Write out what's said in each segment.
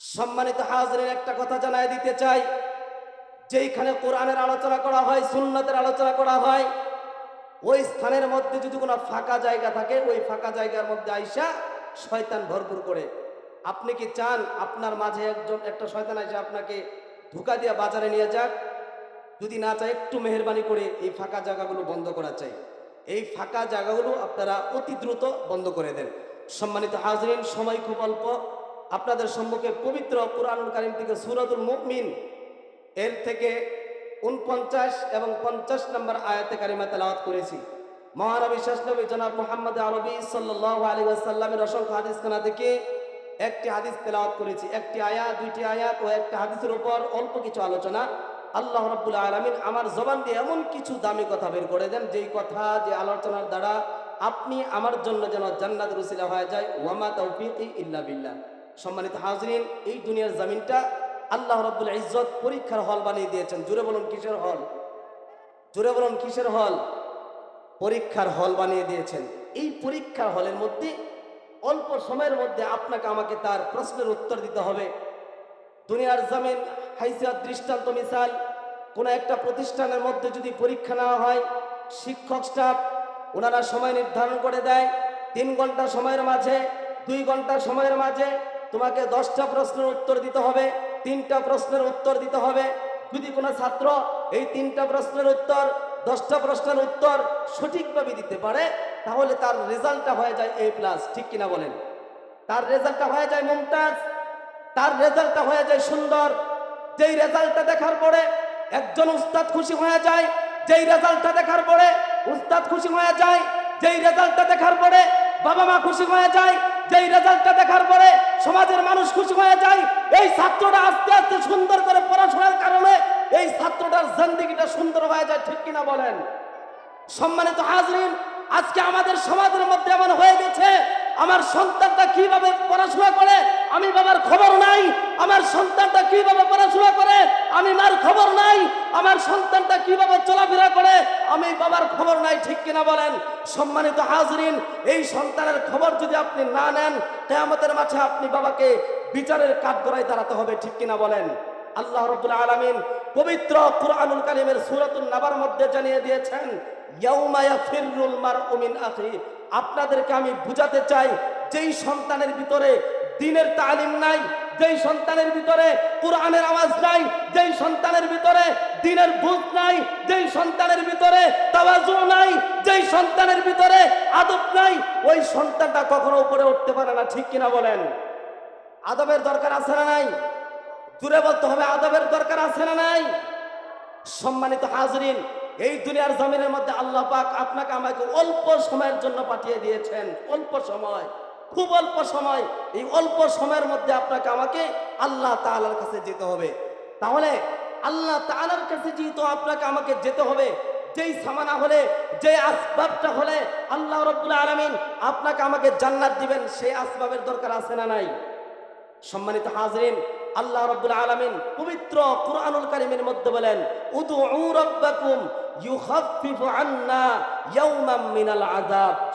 সম্মানিত হাজরের একটা কথা জানাই দিতে চাই। যেইখানে কোরআনের আলোচনা করা হয়, সুন্নতের আলোচনা করা হয়, ওই স্থানের মধ্যে যদি কোনো ফাঁকা জায়গা থাকে, ওই ফাঁকা জায়গার মধ্যে আইসা শয়তান ভরপুর করে। আপনি কি চান আপনার মাঝে একজন, একটা শয়তান আইসা আপনাকে ধোকা দিয়ে বাজারে নিয়ে যাক? যদি না চায়, একটু মেহরবানি করে এই ফাঁকা জায়গাগুলো বন্ধ করা চাই। এই ফাঁকা জায়গাগুলো আপনারা অতি দ্রুত বন্ধ করে দেন। সম্মানিত হাজরিন, সময় খুব অল্প। আপনাদের সম্মুখে পবিত্র কোরআনুল কারিম থেকে সুরাতুল মুমিন, এর থেকে উনপঞ্চাশ এবং পঞ্চাশ নম্বর আয়াতে কারিমা তেলাওয়াত করেছি। মহানবী শেষনবী জনাব মোহাম্মদ আরবি সাল্লাহ আলী আসাল্লামের অসংখ্য হাদিস খানা থেকে একটি হাদিস তেলাওয়াত করেছি। একটি আয়াত, দুইটি আয়াত ও একটা হাদিসের উপর অল্প কিছু আলোচনা। আল্লাহ রব্বুল আলমিন আমার জবান দিয়ে এমন কিছু দামি কথা বের করে দেন, যেই কথা, যে আলোচনার দ্বারা আপনি আমার জন্য যেন জান্নাত রসিলা হয়ে যায়। ওয়ামা তৌফিক ইল্লা বিল্লাহ। সম্মানিত হাজরিন, এই দুনিয়ার জামিনটা আল্লাহ রব্বুল ইজ্জত পরীক্ষার হল বানিয়ে দিয়েছেন। জুড়ে বলুন, কিসের হল? জুড়ে বলুন, কিসের হল? পরীক্ষার হল বানিয়ে দিয়েছেন। এই পরীক্ষার হলের মধ্যে অল্প সময়ের মধ্যে আপনাকে আমাকে তার প্রশ্নের উত্তর দিতে হবে। দুনিয়ার জামিন, হাইসিয়াত দৃষ্টান্ত মিসাল কোনো একটা প্রতিষ্ঠানের মধ্যে যদি পরীক্ষা নেওয়া হয়, শিক্ষক স্টাফ, ওনারা সময় নির্ধারণ করে দেয়, তিন ঘণ্টা সময়ের মাঝে, দুই ঘণ্টা সময়ের মাঝে তোমাকে দশটা প্রশ্নের উত্তর দিতে হবে, তিনটা প্রশ্নের উত্তর দিতে হবে। যদি কোনো ছাত্র এই তিনটা প্রশ্নের উত্তর, দশটা প্রশ্নের উত্তর সঠিকভাবে দিতে পারে, তাহলে তার রেজাল্টটা হয়ে যায় এ প্লাস, ঠিক কিনা বলেন? তার রেজাল্টটা হয়ে যায় মুমতাজ, তার রেজাল্টটা হয়ে যায় সুন্দর। যেই রেজাল্টটা দেখার পরে একজন উস্তাদ খুশি হয়ে যায়, যেই রেজাল্টটা দেখার পরে উস্তাদ খুশি হয়ে যায়, যেই রেজাল্টটা দেখার পরে বাবা মা খুশি হয়ে যায় যেই রেজাল্টটা দেখার পরে সমাজের মানুষ খুশি হয়ে যায়, এই ছাত্রটা আস্তে আস্তে সুন্দর করে পড়াশোনার কারণে এই ছাত্রটার জিন্দিগিটা সুন্দর হয়ে যায়, ঠিক কিনা বলেন? সম্মানিত হাজরিন, আজকে আমাদের সমাজের মধ্যে এমন হয়ে গেছে আমার সন্তানটা কীভাবে পড়াশোনা করে? আমি বাবার খবর নাই। আমার সন্তানটা কীভাবে পড়াশোনা করে? আমি মার খবর নাই। আমার সন্তানটা কীভাবে চলাফেরা করে? আমি বাবার খবর নাই, ঠিক কিনা বলেন? সম্মানিত হাজরিন, এই সন্তানের খবর যদি আপনি না নেন, কেয়ামতের মাঝে আপনি বাবাকে বিচারের কাঠগড়ায় দাঁড়াতে হবে, ঠিক কিনা বলেন? আল্লাহ রবুল আলমিন পবিত্র কুরআনুল কারিমের সুরাতুল নাবার মধ্যে জানিয়ে দিয়েছেন, ইয়াউমা ইয়াফিরুল মারউ মিন আখি আপনাদেরকে আমি বুঝাতে চাই, যেই সন্তানের ভিতরে দিনের তালিম নাই, যেই সন্তানের ভিতরে কোরআনের আওয়াজ নাই, যেই সন্তানের ভিতরে দিনের বুঝ নাই, যেই সন্তানের ভিতরে তাওয়াজু নাই, যেই সন্তানের ভিতরে আদব নাই, ওই সন্তানটা কখনো উপরে উঠতে পারে না, ঠিক কিনা বলেন? আদবের দরকার আছে না নাই? জুড়ে বলতে হবে, আদবের দরকার আছে না নাই? সম্মানিত হাজরিন এই দুনিয়ার জমিনের মধ্যে আল্লাহ পাক আপনাকে আমাকে অল্প সময়ের জন্য পাঠিয়ে দিয়েছেন। অল্প সময়, খুব অল্প সময়। এই অল্প সময়ের মধ্যে আপনাকে আমাকে আল্লাহ তাআলার কাছে যেতে হবে। তাহলে আল্লাহ তাআলার কাছে যেহেতু আপনাকে আমাকে যেতে হবে, যেই সামানা হলে যে আসবাবটা হলে আল্লাহ রব্বুল আলামিন আপনাকে আমাকে জান্নাত দিবেন, সেই আসবাবের দরকার আছে না নাই? সম্মানিত হাজরিন, আল্লাহ রব্বুল আলমিন পবিত্র কুরআনুল কারিমের মধ্যে বলেন আন্না মিনাল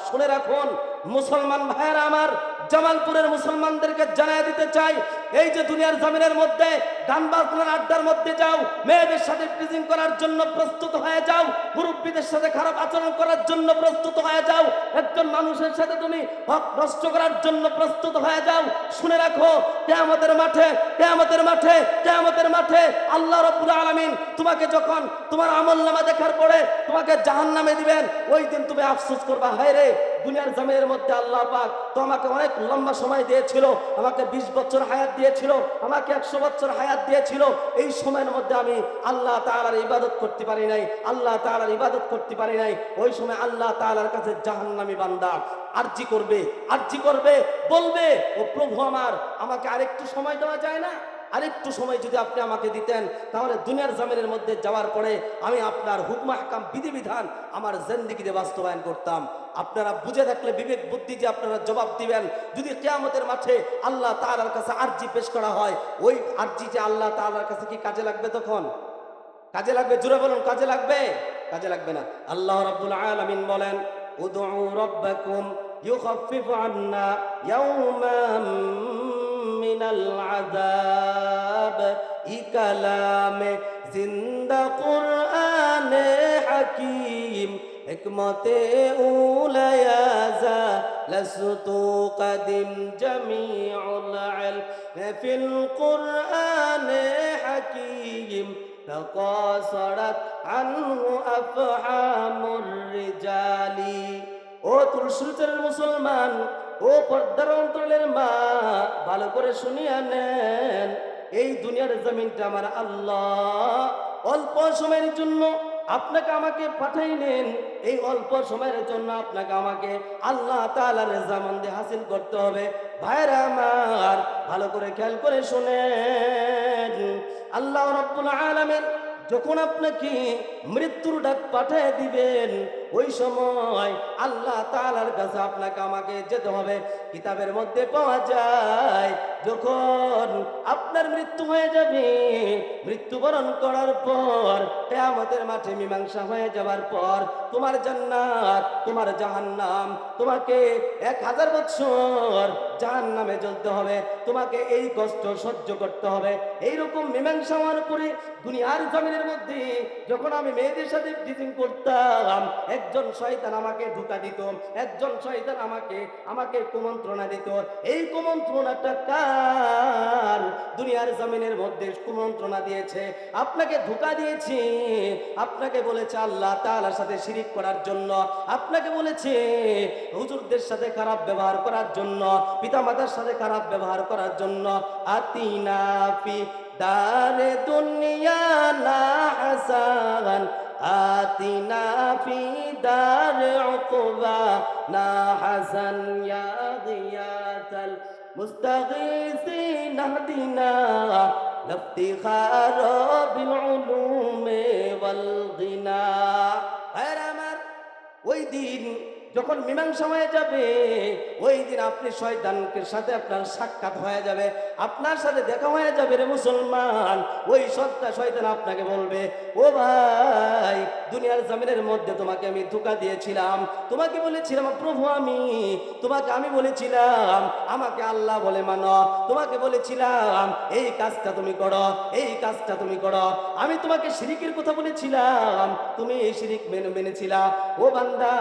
শুনে রাখুন, মুসলমান ভাইয়েরা আমার, জামালপুরের মুসলমানদেরকে জানাই দিতে চাই এই যে দুনিয়ার জমিনের মধ্যে গান বাজনার আড্ডার মধ্যে যাও, মেয়েদের সাথে প্রিজিং করার জন্য প্রস্তুত হয়ে যাও, মুরব্বীদের সাথে খারাপ আচরণ করার জন্য প্রস্তুত হয়ে যাও, একজন মানুষের সাথে তুমি হক নষ্ট করার জন্য প্রস্তুত হয়ে যাও, শুনে রাখো, কেয়ামতের মাঠে কেয়ামতের মাঠে কেয়ামতের মাঠে আল্লাহ রব্বুল আলামিন তোমাকে যখন তোমার আমল নামা দেখার পরে তোমাকে জাহান্নামে দিবেন, ওই দিন তুমি আফসোস করবা, হায় রে দুনিয়ার জমিনের মধ্যে আল্লাহ পাক তো আমাকে অনেক লম্বা সময় দিয়েছিল, আমাকে বিশ বছর হায়াত দিয়েছিল, আমাকে একশো বছর হায়াত দিয়েছিল। এই সময়ের মধ্যে আমি আল্লাহ তাআলার ইবাদত করতে পারি নাই, আল্লাহ তাআলার ইবাদত করতে পারি নাই। ওই সময় আল্লাহ তাআলার কাছে জাহান্নামী বান্দা আরজি করবে আরজি করবে, বলবে, ও প্রভু আমার, আমাকে আরেকটু সময় দেওয়া যায় না? আরেকটু সময় যদি আপনি আমাকে দিতেন, তাহলে দুনিয়ার জামিনের মধ্যে যাওয়ার পরে আমি আপনার হুকমা হাকাম বিধিবিধান আমার জেন্দিগিতে বাস্তবায়ন করতাম। আপনারা বুঝে থাকলে বিবেক বুদ্ধি যে আপনারা জবাব দিবেন। যদি কেয়ামতের মাঠে আল্লাহ তাআলার কাছে আরজি পেশ করা হয়, ওই আর্জি যে আল্লাহ তাআলার কাছে কি কাজে লাগবে তখন? কাজে লাগবে? জুড়ে বলুন, কাজে লাগবে? কাজে লাগবে না। আল্লাহ রাব্বুল আলামিন বলেন, উদউ রাব্বাকুম ইউখাফফিফু আন্না ইয়াওমান মিনাল আযাব ই কালামে জিন্দা কুরআনে হাকিম হিকমতে উলায়াজা লসতু কদিম জামিউল ইলম ফিল কুরআনে হাকিম تقاصرت عنه أفهام الرجال ও তুলসুচের মুসলমান ও পর্দার অন্তরের মা, ভালো করে শুনিয়া নেন। এই দুনিয়ার জমিনটা আমার আল্লাহ। অল্প সময়ের জন্য আপনাকে আমাকে পাঠাইলেন এই অল্প সময়ের জন্য আপনাকে আমাকে আল্লাহ তাআলার রেজামন্দে হাসিল করতে হবে। ভাইরা আমার, ভালো করে খেয়াল করে শুনেন। আল্লাহ রব্বুল আলামিন যখন আপনাকে মৃত্যুর ডাক পাঠিয়ে দিবেন, ওই সময় আল্লাহ তাআলার কাছে আপনাকে আমাকে যেতে হবে। কিতাবের মধ্যে পাওয়া যায় যখন আপনার মৃত্যু হয়ে যাবে, মৃত্যুবরণ করার পর, কেয়ামতের মাঠে মীমাংসা হয়ে যাবার পর, তোমার জান্নাত, তোমার জাহান্নাম, তোমাকে এক হাজার বছর জাহান্নামে জ্বলতে হবে, তোমাকে এই কষ্ট সহ্য করতে হবে। এইরকম মীমাংসা হওয়ার পরে দুনিয়ার জমিনের মধ্যে যখন আমি মেয়েদের সাথে ডিজিং করতাম, একজন শয়তান আমাকে ধোকা দিত, একজন শয়তান আমাকে আমাকে কুমন্ত্রণা দিত। এই কুমন্ত্রণাটা কার শয়তান দুনিয়ার জমিনের মধ্যে কুমন্ত্রণা দিয়েছে, আপনাকে ধোকা দিয়েছি। আপনাকে বলেছে আল্লাহ তালার সাথে শিরিক করার জন্য। আপনাকে বলেছে হুজুরদের সাথে খারাপ ব্যবহার করার জন্য পিতা মাতার সাথে খারাপ ব্যবহার করার জন্য। আতিনাফি দারে দুনিয়া না হাসান। আতিনা ফি দার উকবা না হাসান। ইয়া দিয়াতাল المستغيثين اهدنا لافتخار بالعلوم والغنى غير আমার ওই দিন যখন মীমাংসা হয়ে যাবে ওই দিন আপনি শয়তানকে সাথে আপনার সাক্ষাৎ হয়ে যাবে, আপনার সাথে দেখা হয়ে যাবে রে মুসলমান। ওই সত্তা শয়তান আপনাকে বলবে, ও ভাই, দুনিয়ার জমিনের মধ্যে তোমাকে আমি ধোকা দিয়েছিলাম। তোমাকে বলেছিলাম, প্রভু আমি, তোমাকে আমি বলেছিলাম, আমাকে আল্লাহ বলে মানো। তোমাকে বলেছিলাম, এই কাজটা তুমি করো, এই কাজটা তুমি করো। আমি তোমাকে শিরিকের কথা বলেছিলাম, তুমি এই শিরিক মেনে মেনেছিলা ও বান্দা,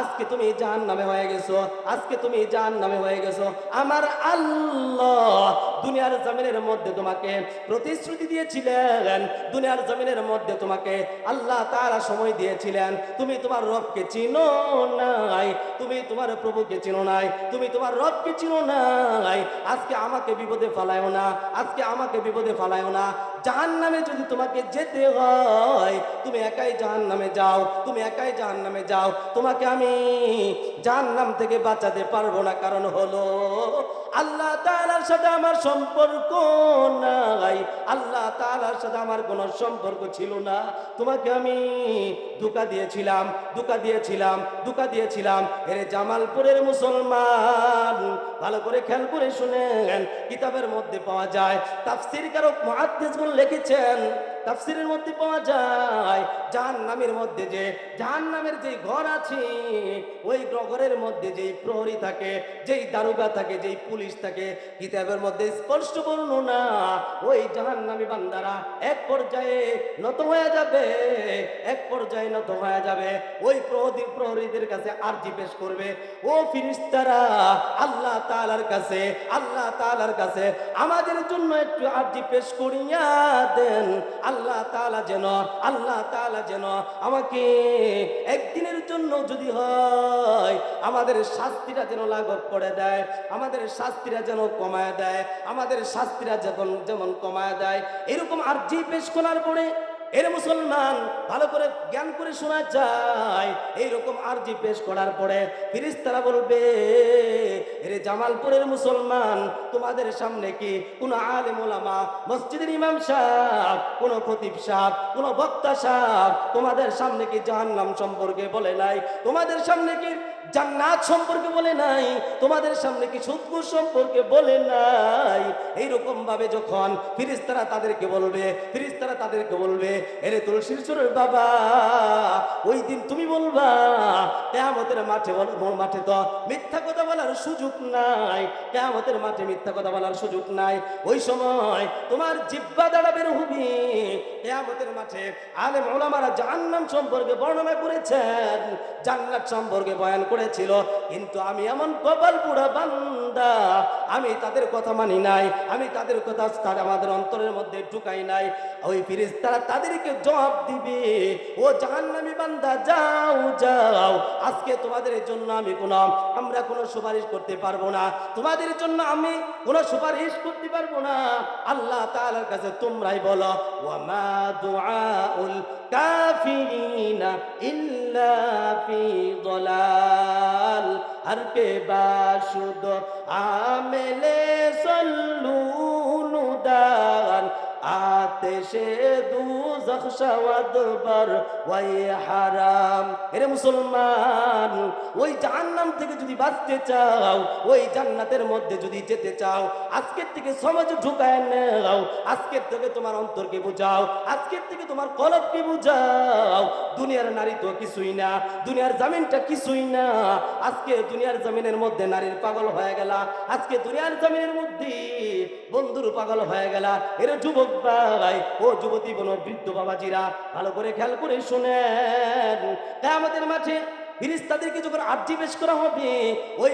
আজকে তুমি জাহান নামে হয়ে গেছো। আজকে তুমি জাহান নামে হয়ে গেছো। আমার আল্লাহ দুনিয়ার জমিনের মধ্যে তোমাকে প্রতিশ্রুতি দিয়েছিলেন। দুনিয়ার জমিনের মধ্যে তোমাকে আল্লাহ তারা সময় দিয়েছিলেন। তুমি তোমার রবকে চিনো নাই। তুমি তোমার প্রভুকে চিনো নাই। তুমি তোমার রবকে চিনো নাই। আজকে আমাকে বিপদে ফালায়ও না। আজকে আমাকে বিপদে ফালায়ও না। জাহান নামে যদি তোমাকে যেতে হয়, তুমি একাই জাহান নামে যাও, তুমি একাই জাহান নামে যাও। তোমাকে আমি জাহান নাম থেকে বাঁচাতে পারব না। কারণ হলো আল্লাহ তাআলার সাথে আমার সম্পর্ক নাই। আল্লাহ তাআলার সাথে আমার কোনো সম্পর্ক ছিল না। তোমাকে আমি দুকা দিয়েছিলাম দুকা দিয়েছিলাম দুকা দিয়েছিলাম। এরে জামালপুরের মুসলমান, ভালো করে খেয়াল করে শুনেন। কিতাবের মধ্যে পাওয়া যায় তাফসির কারক মহাদ্দেশগুলো লিখেছেন তাফসিরের মধ্যে পাওয়া যায় জাহান নামের মধ্যে যে জাহান নামের যে ঘর আছে, ওই ঘরের মধ্যে যেই প্রহরী থাকে, যেই দারোগা থাকে, যেই পুলিশ থাকে, কিতাবের মধ্যে স্পষ্ট বর্ণনা, ওই জাহান নামী বান্দারা এক পর্যায়ে নত হয়ে যাবে, এক পর্যায়ে নত হয়ে যাবে, ওই প্রহরী, প্রহরীদের কাছে আরজি পেশ করবে, ও ফিরিস্তারা, আল্লাহ তাআলার কাছে, আল্লাহ তাআলার কাছে আমাদের জন্য একটু আরজি পেশ করিয়া দেন। আল্লাহ তালা যেন, আল্লাহ তালা যেন আমাকে একদিনের জন্য যদি হয়, আমাদের শাস্তিটা যেন লাঘব করে দেয়, আমাদের শাস্তিরা যেন কমায় দেয়, আমাদের শাস্তিরা যেমন যেমন কমায় দেয়, এরকম আরজি পেশ করার পরে এর মুসলমান, ভালো করে জ্ঞান করে শোনা যায়। এইরকম আরজি পেশ করার পরে ফিরিস্তারা বলবে, এরে জামালপুরের মুসলমান, তোমাদের সামনে কি কোন আলেম মসজিদের ইমাম সাহেব, কোন খতিব সাহেব, কোন বক্তা সাহেব, তোমাদের সামনে কি জাহান্নাম সম্পর্কে বলে নাই? তোমাদের সামনে কি জান্নাত সম্পর্কে বলে নাই, তোমাদের সামনে কি সুদকুর সম্পর্কে বলে নাই। এইরকম ভাবে যখন ফিরিস্তারা তাদেরকে বলবে ফিরিস্তারা তাদেরকে বলবে, এরে তুলসীর চোরের বাবা, ওই দিন তুমি বলবা, কেয়ামতের মাঠে বল মাঠে তো মিথ্যা কথা বলার সুযোগ নাই, কেয়ামতের মাঠে মিথ্যা কথা বলার সুযোগ নাই। ওই সময় তোমার জিব্বা দ্বারা বের হবি। কেয়ামতের মাঠে আলেম ওলামারা জাহান্নাম সম্পর্কে বর্ণনা করেছেন, জান্নাত সম্পর্কে বয়ান করেছিল কিন্তু আমি এমন কপাল পুরা বান্দা, আমি তাদের কথা মানি নাই, আমি তাদের কথা তার আমাদের অন্তরের মধ্যে ঢুকাই নাই। ওই ফিরিস তারা তাদেরকে জবাব দিবে, ও জাহান্নামী বান্দা, যাও যাও, আজকে তোমাদের জন্য আমি কোনো, আমরা কোনো সুপারিশ করতে পারব না। তোমাদের জন্য আমি কোনো সুপারিশ করতে পারব না। আল্লাহ তাআলার কাছে তোমরাই বলো, ওয়ামা দুআউল কাফিরিনা ইল্লা ফি বেলাল আর কে বাসুদ আমেলে সল্লু নুদান আতেশে দুজখ শাওয়াদ বার, ওয়াই হারাম। এরে মুসলমান, ওই জাহান্নাম থেকে যদি বাঁচতে চাও, ওই জান্নাতের মধ্যে যদি যেতে চাও, আজকের থেকে সমাজ ঢুকায় নাও। আজকের থেকে তোমার অন্তরকে বুঝাও, আজকের থেকে তোমার কলবকে বুঝাও। দুনিয়ার নারী তো কিছুই না, দুনিয়ার জামিনটা কিছুই না। আজকে দুনিয়ার জমিনের মধ্যে নারীর পাগল হয়ে গেলা, আজকে দুনিয়ার জমিনের মধ্যে বন্ধুর পাগল হয়ে গেলা। এর যুবক ও যুবতী বোন বৃদ্ধ বাবাজিরা, ভালো করে খেয়াল করে আমাদের যখন আর্জি পেশ করা হবে। ওই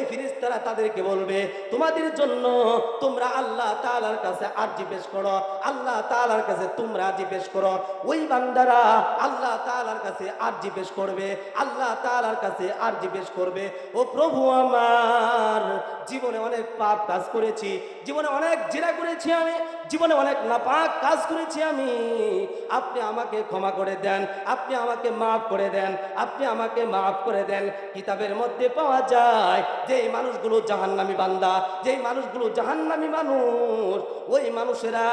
তাদেরকে বলবে, তোমাদের জন্য তোমরা আল্লাহ তাআলার কাছে আর্জি পেশ করো, আল্লাহ তাআলার কাছে তোমরা আর্জি পেশ করো। ওই বান্দারা আল্লাহ তাআলার কাছে আর্জি পেশ করবে, আল্লাহ তাআলার কাছে আর্জি পেশ করবে। ও প্রভু আমার, জীবনে অনেক পাপ কাজ করেছি, জীবনে অনেক জেরা করেছি আমি জীবনে অনেক নাপাক কাজ করেছি আমি। আপনি আমাকে ক্ষমা করে দেন, আপনি আমাকে মাফ করে দেন, আপনি আমাকে মাফ করে দেন। কিতাবের মধ্যে পাওয়া যায়, যেই মানুষগুলো জাহান্নামি বান্দা, যেই মানুষগুলো জাহান্নামি মানুষ, ওই মানুষেরা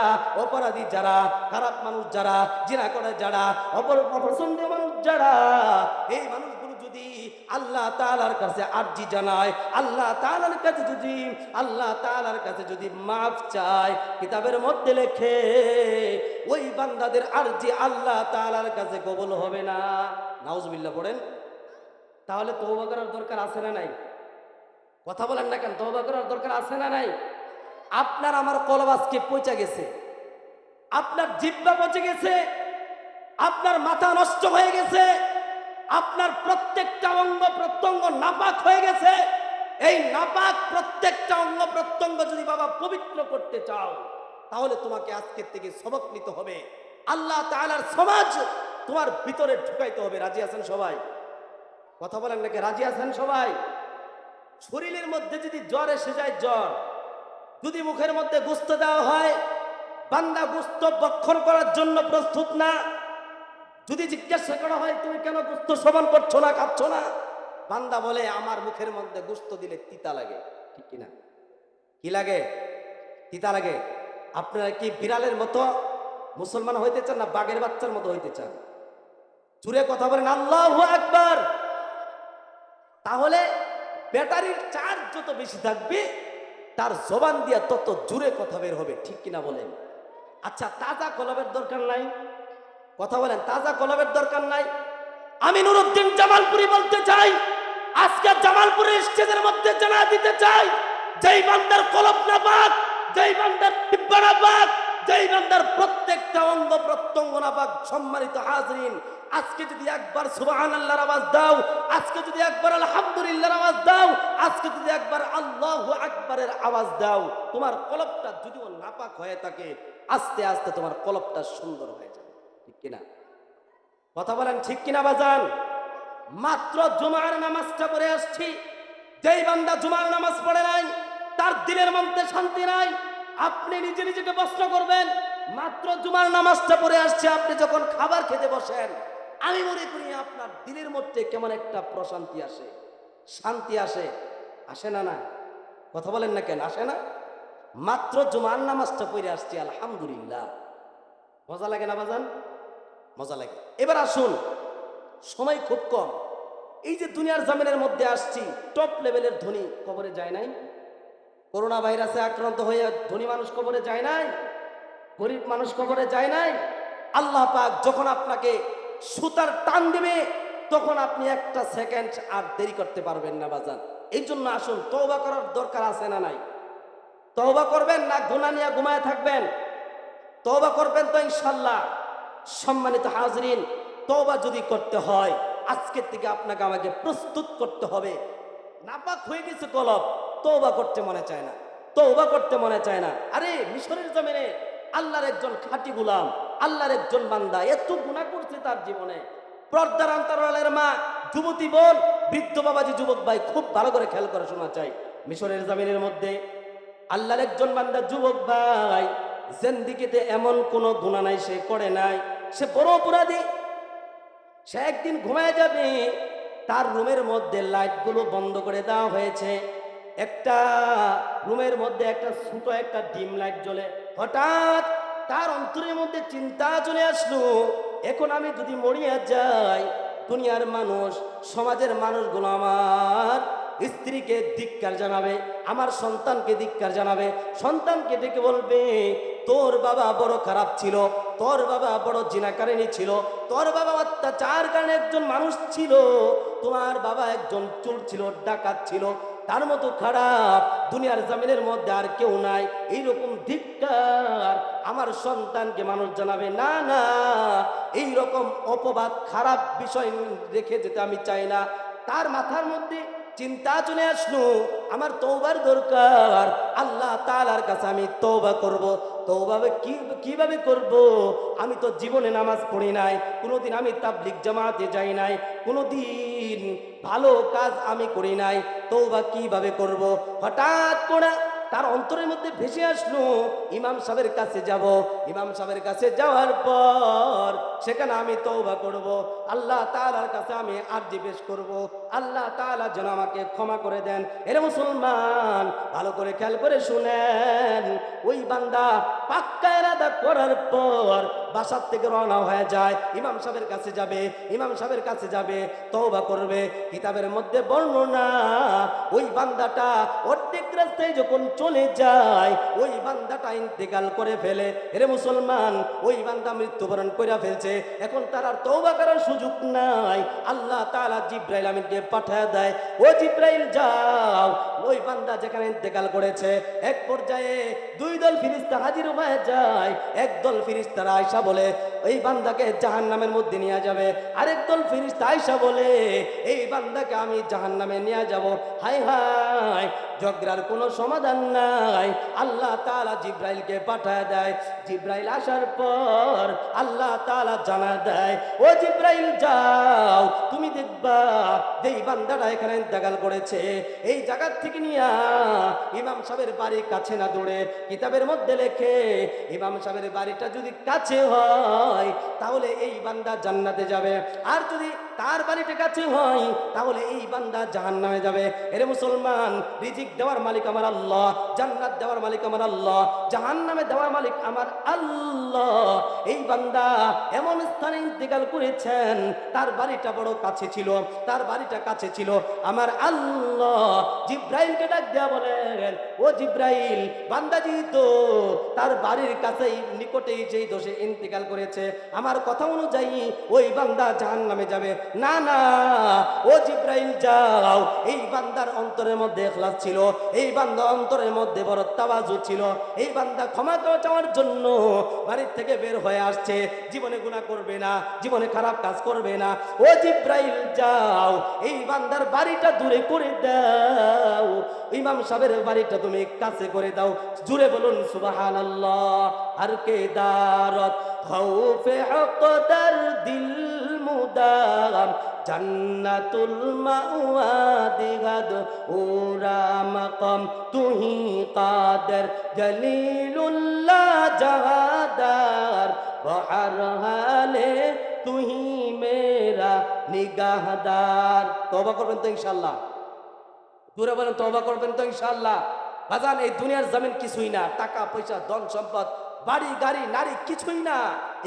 অপরাধী যারা, খারাপ মানুষ যারা, জিনা করে যারা, অপর অপছন্দীয় মানুষ যারা, এই মানুষগুলো যদি আল্লাহ তালার কাছে আর্জি জানায়, আল্লাহ তালার কাছে যদি, আল্লাহ তালার কাছে যদি মাফ চায়, কিতাবের মধ্যে লেখে, ওই বান্দাদের আরজি আল্লাহ তালার কাছে কবুল হবে না। নাউজুবিল্লাহ, পড়েন। তাহলে তওবা করার দরকার আছে না নাই? কথা বলেন না কেন? তওবা করার দরকার আছে না নাই? আপনার আমার কলব আজকে পচে গেছে। আপনার জিব্বা পচে গেছে। আপনার মাথা নষ্ট হয়ে গেছে। আপনার প্রত্যেকটা অঙ্গ প্রত্যঙ্গ নাপাক হয়ে গেছে। এই নাপাক প্রত্যেকটা অঙ্গ প্রত্যঙ্গ যদি বাবা পবিত্র করতে চাও, তাহলে তোমাকে আজকের থেকে সবক নিতে হবে। আল্লাহ তাআলার সমাজ তোমার ভিতরে ঢুকাইতে হবে। রাজি আছেন সবাই? কথা বলেন নাকি? রাজি আছেন সবাই? শরীরের মধ্যে যদি জ্বর এসে যায়, জ্বর। যদি মুখের মধ্যে গুস্ত দেওয়া হয়, বান্দা গুস্ত বক্ষণ করার জন্য প্রস্তুত না যদি জিজ্ঞাসা করা হয়, তুমি কেন গুস্ত সমান করছ না খাচ্ছ না? বান্দা বলে, আমার মুখের মধ্যে গুস্ত দিলে তিতা লাগে। ঠিক কিনা? কি লাগে? তিতা লাগে? আপনারা কি বিড়ালের মতো মুসলমান হইতে চান না বাঘের বাচ্চার মতো হইতে চান? জুড়ে কথা বলেন, আল্লাহ একবার তাহলে ব্যাটারির চার্জ যত বেশি থাকবে, তার জবান দিয়া তত জুড়ে কথা বের হবে। ঠিক কিনা বলেন? আচ্ছা তাজা কলমের দরকার নাই। কথা বলেন, তাজা কলবের দরকার নাই। আমি নুরুদ্দিন জামালপুরি বলতে চাই, আজকে জামালপুরের স্টেজের মধ্যে জানা দিতে চাই, যেই বান্দার কলব না পাক, যেই বান্দার দিব্যা না পাক, যেই বান্দার প্রত্যেকটা অঙ্গ প্রত্যঙ্গ না পাক, সম্মানিত হাজরিন, আজকে যদি একবার সুবাহান আওয়াজ দাও, আজকে যদি একবার আলহামদুলিল্লাহর আওয়াজ দাও, আজকে যদি একবার আল্লাহু আকবারের আওয়াজ দাও, তোমার কলবটা যদিও নাপাক হয়ে থাকে, আস্তে আস্তে তোমার কলবটা সুন্দর হয়ে যাবে ঠিক কিনা? কথা বলেন ঠিক কিনা বাজান মাত্র জুমার নামাজটা পড়ে আসছি। যেই বান্দা জুমার নামাজ পড়ে নাই, তার দিলের মধ্যে শান্তি নাই, আপনি নিজে নিজেকে প্রশ্ন করবেন, মাত্র জুমার নামাজটা পড়ে আসছে, আপনি যখন খাবার খেতে বসেন, আমি মনে করি আপনার দিলের মধ্যে কেমন একটা প্রশান্তি আসে, শান্তি আসে। আসে না না? কথা বলেন না কেন? আসে না? মাত্র জুমার নামাজটা পড়ে আসছি, আলহামদুলিল্লাহ। মজা লাগে না বাজান মজা লাগে। এবার আসুন, সময় খুব কম। এই যে দুনিয়ার জামিনের মধ্যে আসছি টপ লেভেলের ধনী কবরে যায় নাই। করোনা ভাইরাসে আক্রান্ত হয়ে ধনী মানুষ কবরে যায় নাই, গরিব মানুষ কবরে যায় নাই। আল্লাহ পাক যখন আপনাকে সুতার টান দেবে, তখন আপনি একটা সেকেন্ড আর দেরি করতে পারবেন না বাজান। এই জন্য আসুন, তওবা করার দরকার আছে না নাই? তওবা করবেন না? গুনাহ নিয়ে ঘুমায় থাকবেন? তওবা করবেন তো ইনশাল্লাহ। সম্মানিত হাজরিন, তওবা যদি করতে হয় আজকের থেকে আপনাকে আমাকে প্রস্তুত করতে হবে। নাপাক হয়ে গেছে কলব, তওবা করতে মনে চায় না। তওবা করতে মনে চায় না। আরে, মিশরের জমিনে আল্লাহর একজন খাঁটি গুলাম, আল্লাহর একজন বান্দা, এত গুনাহ করছে তার জীবনে। পর্দার আন্তরালের মা, যুবতী বোন, বৃদ্ধ বাবাজি, যুবক ভাই খুব ভালো করে খেয়াল করে শোনা চাই। মিশরের জমিনের মধ্যে আল্লাহর একজন বান্দা, যুবক ভাই, জেন্দিগিতে এমন কোনো গুণা নাই, সে করে নাই। সে বড় অপরাধী। সে একদিন ঘুমায় যাবে, তার রুমের মধ্যে লাইটগুলো বন্ধ করে দেওয়া হয়েছে। একটা রুমের মধ্যে একটা ছোট একটা ডিম লাইট জ্বলে। হঠাৎ তার অন্তরের মধ্যে চিন্তা চলে আসলো, এখন আমি যদি মরিয়া যাই, দুনিয়ার মানুষ, সমাজের মানুষগুলো আমার স্ত্রীকে ধিক্কার জানাবে, আমার সন্তানকে ধিক্কার জানাবে। সন্তানকে ডেকে বলবে তোর বাবা বড় খারাপ ছিল, তোর বাবা বড় জিনাকারিনী ছিল, তোর বাবা অত্যাচার কারণে একজন মানুষ ছিল, তোমার বাবা একজন চোর ছিল, ডাকাত ছিল, তার মতো খারাপ দুনিয়ার জামিনের মধ্যে আর কেউ নাই, এইরকম ধিক্কার আমার সন্তানকে মানুষ জানাবে, না না এই রকম অপবাদ, খারাপ বিষয় রেখে যেতে আমি চাই না। তার মাথার মধ্যে চিন্তা চলে আসলো আমার তৌবার দরকার। আল্লাহ তালার কাছে আমি তৌবা করব। তৌভাবে কি, কীভাবে করব? আমি তো জীবনে নামাজ পড়ি নাই, কোনোদিন আমি তাবলিক জামাতে যাই নাই, কোনোদিন ভালো কাজ আমি করি নাই। তৌবা কীভাবে করব? হঠাৎ করে তার অন্তরের মধ্যে ভেসে আসলো, ইমাম সাহেবের কাছে যাব। ইমাম সাহেবের কাছে যাওয়ার পর সেখানে আমি তৌবা করব। আল্লাহ তাআলার কাছে আমি আরজি পেশ করব। আল্লাহ তাআলা যেন আমাকে ক্ষমা করে দেন। এর মুসলমান, ভালো করে খেয়াল করে শুনেন। ওই বান্দা পাক্কা এরাদা করার পর বাসার থেকে রওনা হয়ে যায়। ইমাম সাহেবের কাছে যাবে, ইমাম সাহেবের কাছে যাবে, তওবা করবে। কিতাবের মধ্যে বর্ণনা, ওই বান্দাটা অর্ধেক রাস্তায় যখন চলে যায়, ওই বান্দাটা ইন্তেকাল করে ফেলে। এরে মুসলমান, ওই বান্দা মৃত্যুবরণ করে ফেলছে। এখন তার আর তওবা করার সুযোগ নাই। আল্লাহ তাআলা জিব্রাইল আমিনকে পাঠায় দেয়। ও জিব্রাইল, যাও। ওই বান্দা যেখানে ইন্তেকাল করেছে, এক পর্যায়ে দুই দল ফিরিস্তা হাজির হয়ে যায়। এক দল ফিরিস্তারা আয়সা বলে এই বান্দাকে জাহান নামের মধ্যে নিয়ে যাবে। আরেক দল ফিরিস্তা আয়সা বলে, এই বান্দাকে আমি জাহান নামে নিয়ে যাব। হাই হাই ঝগড়ার কোনো সমাধান নাই। আল্লাহ তাআলা জিব্রাইলকে পাঠায় দেয়। জিব্রাইল আসার পর আল্লাহ তালা জানা দেয়, ও জিব্রাইল যাও, তুমি দেখবা এই বান্দাটা এখানে ইন্তেকাল করেছে। এই জায়গার থেকে নিয়া ইমাম সাহেবের বাড়ির কাছে না দৌড়ে কিতাবের মধ্যে লেখে, ইমাম সাহেবের বাড়িটা যদি কাছে হয় তাহলে এই বান্দা জান্নাতে যাবে। আর যদি তার বাড়িটা কাছে হয়, তাহলে এই বান্দা জাহান্নামে যাবে। এরে মুসলমান, রিজিক দেওয়ার মালিক আমার আল্লাহ, জান্নাত দেওয়ার মালিক আমার আল্লাহ, জাহান্নামে দেওয়ার মালিক আমার আল্লাহ। এই বান্দা এমন স্থানে ইন্তেকাল করেছেন, তার বাড়িটা বড় কাছে ছিল, তার বাড়িটা কাছে ছিল আমার আল্লাহ। জিব্রাইলকে ডাক দেয়া বলেন, ও জিব্রাইল বান্দাজি তো, তার বাড়ির কাছেই, নিকটেই যেই দোষে ইন্তেকাল করেছে। আমার কথা অনুযায়ী ওই বান্দা জাহান্নামে যাবে। না না, ও জিব্রাইল, যাও। এই বান্দার অন্তরের মধ্যে এখলাস ছিল, এই বান্দা অন্তরের মধ্যে বড় তাবাজু ছিল, এই বান্দা ক্ষমা চাওয়ার জন্য বাড়ির থেকে বের হয়ে আসছে। জীবনে গুনাহ করবে না, জীবনে খারাপ কাজ করবে না। ও জিব্রাইল, যাও। এই বান্দার বাড়িটা দূরে করে দাও। ইমাম সাহেবের বাড়িটা তুমি কাছে করে দাও। জুড়ে বলুন, সুবহানাল্লাহ, আর কে দারত? খৌফে হকদার দিল মুদাম জান্নাতুল মাওয়া দিগাদ ওরা মাকাম তুহি কাদের জলিলুল্লাহ জাহাদার বহার হালে তুহি মেরা নিগাহদার তওবা করবেন তো ইনশাআল্লাহ দূরে বলেন তওবা করবেন তো ইনশাআল্লাহ বাজান এই দুনিয়ার জমিন কিছুই না টাকা পয়সা ধন সম্পদ বাড়ি গাড়ি নারী কিছুই না।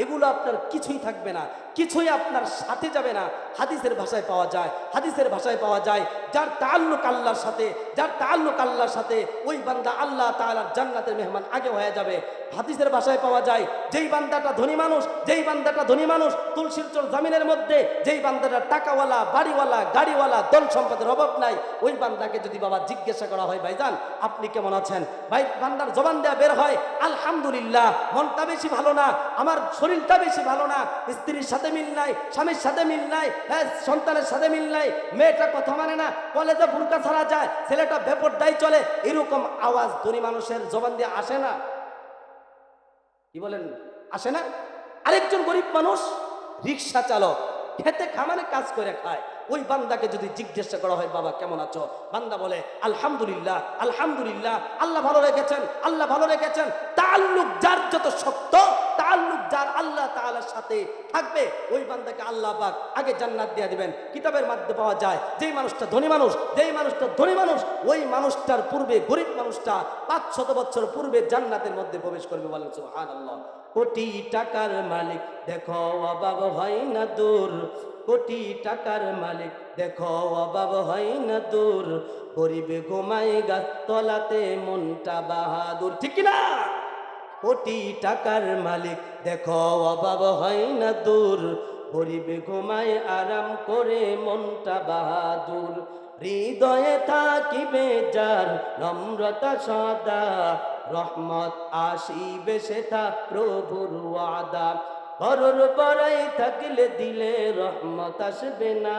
এগুলো আপনার কিছুই থাকবে না, কিছুই আপনার সাথে যাবে না। হাদিসের ভাষায় পাওয়া যায়, হাদিসের ভাষায় পাওয়া যায়, যার তাল্লুক আল্লাহর সাথে, যার তাল্লুক আল্লাহর সাথে ওই বান্দা আল্লাহ তাআলার জান্নাতের মেহমান আগে হয়ে যাবে। হাদিসের ভাষায় পাওয়া যায়, যেই বান্দাটা ধনী মানুষ, যেই বান্দাটা ধনী মানুষ তুলসীর চর জামিনের মধ্যে, যেই বান্দাটা টাকাওয়ালা, বাড়িওয়ালা, গাড়িওয়ালা দল সম্পদের অভাব নাই, ওই বান্দাকে যদি বাবা জিজ্ঞাসা করা হয়, ভাইজান, আপনি কেমন আছেন? ভাই, বান্দার জবান দেয়া বের হয়, আলহামদুলিল্লাহ, মনটা বেশি ভালো না, আমার শরীরটা বেশি ভালো না, স্ত্রীর সাথে মিল নাই, স্বামীর সাথে মিল নাই হ্যাঁ সন্তানের সাথে মিল নাই, মেয়েটা কথা মানে না, কলেজে ভুলকা ছাড়া যায়, ছেলেটা বেপরদাই চলে, এরকম আওয়াজ ধনী মানুষের জবান দিয়ে আসে না। কি বলেন? আসে না? আরেকজন গরিব মানুষ রিক্সা চালক, খেতে খামারে কাজ করে খায়, ওই বান্দাকে যদি জিজ্ঞাসা করা হয়, বাবা, কেমন আছো? বান্দা বলে, আলহামদুলিল্লাহ আলহামদুলিল্লাহ, আল্লাহ ভালো রেখেছেন, আল্লাহ ভালো রেখেছেন। তাল্লুক যার যত শক্ত যার আল্লাহ তাআলার সাথে থাকবে, ওই বান্দাকে আল্লাহ পাক আগে জান্নাত দিয়ে দিবেন। কিতাবের মাধ্যমে পাওয়া যায়, যেই মানুষটা ধনী মানুষ, যেই মানুষটা ধনী মানুষ, ওই মানুষটার পূর্বে গরিব মানুষটা পাঁচ শত বছর পূর্বে জান্নাতের মধ্যে প্রবেশ করবে বলেন, সুবহানাল্লাহ। কোটি টাকার মালিক, দেখো অভাব হয় না দূর। কোটি টাকার মালিক, দেখো অভাব হয় না দূর। গরিবে ঘুমাই গাছ তলাতে মনটা বাহাদুর। ঠিক না কোটি টাকার মালিক। দেখো, অভাব হয় না দূর। গরিবে ঘুমায় আরাম করে মনটা বাহাদুর। হৃদয়ে থাকিবে যার নম্রতা সদা। রহমত আসিবে সেটা প্রভুর ওয়াদা। বড়র বড়াই থাকলে দিলে রহমত আসবে না।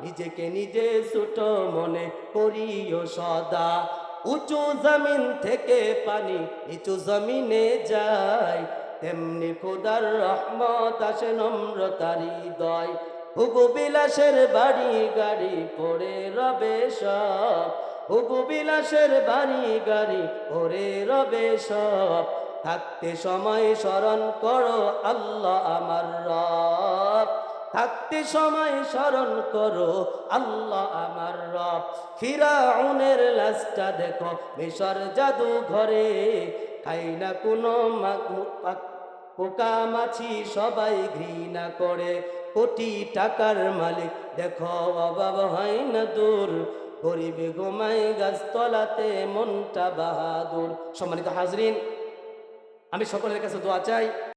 নিজেকে নিজে ছোট মনে করিও সদা। উঁচু জমিন থেকে পানি নিচু জমিনে যায়। তেমনি খোদার রহমত আসে নম্রতার দয় হুবু বিলাসের বাড়ি গাড়ি পড়ে রবে সব। হুবু বিলাসের বাড়ি গাড়ি পড়ে রবে সব। থাকতে সময় স্মরণ করো আল্লাহ আমার রব। থাকতে সময় স্মরণ করো, আল্লাহ আমার রব। ফিরাউনের লাশটা দেখো, মিশর জাদু ঘরে। খাই না কোনো মা- পোকা মাছি সবাই ঘৃণা করে। কোটি টাকার মালিক দেখো, অভাব হয় না দূর। গরিবে ঘুমাই গাছতলাতে মনটা বাহাদুর। সম্মানিত হাজরিন, আমি সকলের কাছে দোয়া চাই।